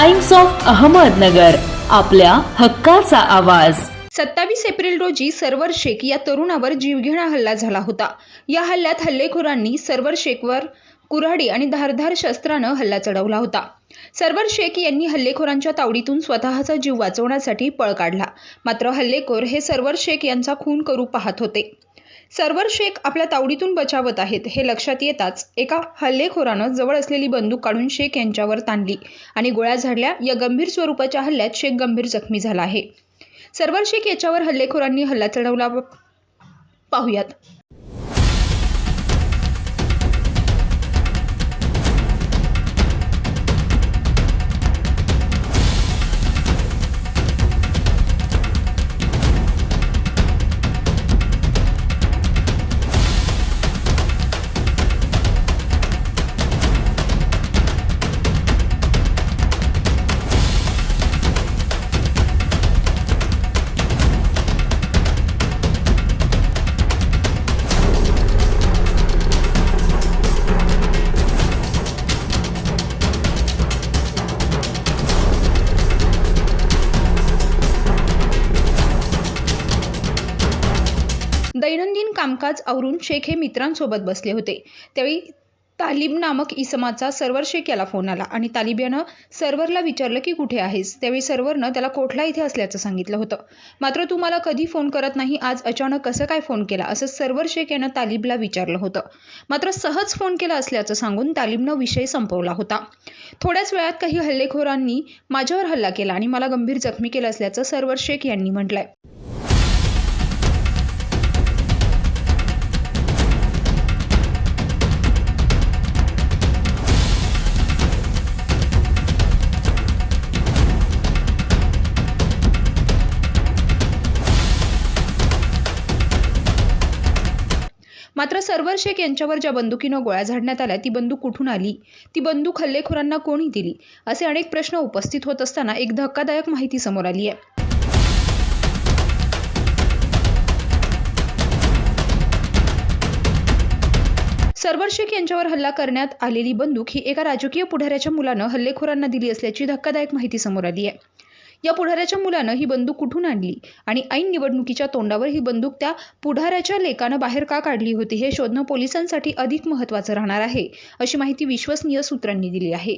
Times of Ahmednagar आपल्या हक्काचा आवाज. सत्तावीस एप्रिल रोजी सर्वर शेख या तरुणावर जीवघेणा हल्ला झाला होता. या हल्ल्यात हल्लेखोरांनी सर्वर शेखवर कुऱ्हाडी आणि धारधार शस्त्रानं हल्ला चढवला होता. सर्वर शेख यांनी हल्लेखोरांच्या तावडीतून स्वतःचा जीव वाचवण्यासाठी पळ काढला. मात्र हल्लेखोर हे सर्वर शेख यांचा खून करू पाहत होते. सरवर शेख आपल्या तावडीतून बचावत आहेत हे लक्षात येताच एका हल्लेखोरानं जवळ असलेली बंदूक काढून शेख यांच्यावर ताणली आणि गोळ्या झाडल्या. या गंभीर स्वरूपाच्या हल्ल्यात शेख गंभीर जखमी झाला आहे. सरवर शेख याच्यावर हल्लेखोरांनी हल्ला चढवला. पाहुयात. दैनंदिन कामकाज आवरून शेख हे मित्रांसोबत बसले होते. त्यावेळी तालिब नामक इसमाचा सर्वर शेख याला फोन आला आणि तालिब यानं सर्वरला विचारलं की कुठे आहेस? त्यावेळी सर्वरनं त्याला कोठला इथे असल्याचं सांगितलं होतं. मात्र तू मला कधी फोन करत नाही आज अचानक कसं काय फोन केला? असं सर्वर शेख यानं तालिबला विचारलं होतं. मात्र सहज फोन केला असल्याचं सांगून तालिबनं विषय संपवला होता. थोड्याच वेळात काही हल्लेखोरांनी माझ्यावर हल्ला केला आणि मला गंभीर जखमी केलं असल्याचं सर्वर शेख यांनी म्हटलंय. मात्र सर्वर शेख यांच्यावर ज्या बंदुकीनं गोळ्या झाडण्यात आल्या ती बंदूक कुठून आली? ती बंदूक हल्लेखोरांना कोणी दिली? असे अनेक प्रश्न उपस्थित होत असताना एक धक्कादायक माहिती समोर आली आहे. सर्वर शेख यांच्यावर हल्ला करण्यात आलेली बंदूक ही एका राजकीय पुढाऱ्याच्या मुलानं हल्लेखोरांना दिली असल्याची धक्कादायक माहिती समोर आली आहे. या पुढाऱ्याच्या मुलानं ही बंदूक कुठून आणली? आणि ऐन निवडणुकीच्या तोंडावर ही बंदूक त्या पुढाऱ्याच्या लेकानं बाहेर का काढली होती हे शोधणं पोलिसांसाठी अधिक महत्त्वाचं राहणार आहे अशी माहिती विश्वसनीय सूत्रांनी दिली आहे.